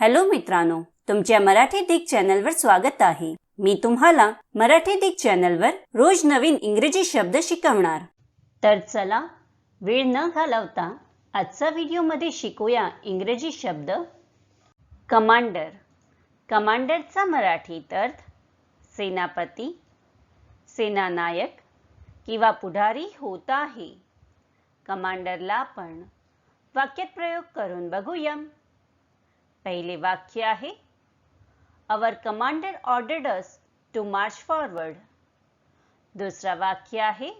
Hello मित्रांनो तुमच्या मराठी दिग चॅनलवर स्वागत आहे. मी तुम्हाला मराठी दिग चॅनलवर रोज नवीन इंग्रजी शब्द शिकवणार. तर चला वेळ न घालवता आजचा व्हिडिओमध्ये शिकूया इंग्रजी शब्द. कमांडर. कमांडरचा मराठीत अर्थ सेनापती सेनानायक किंवा पुढारी होत आहे. कमांडरला आपण वाक्यात प्रयोग करून बघूया. पहिले वाक्य आहे our commander ordered us to march forward दुसरा वाक्य आहे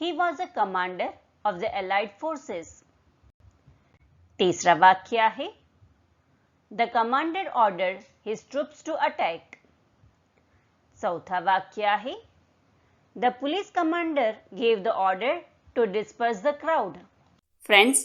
he was a commander of the allied forces तिसरा वाक्य आहे the commander order his troops to attack चौथा वाक्य आहे the police commander gave the order to disperse the crowd friends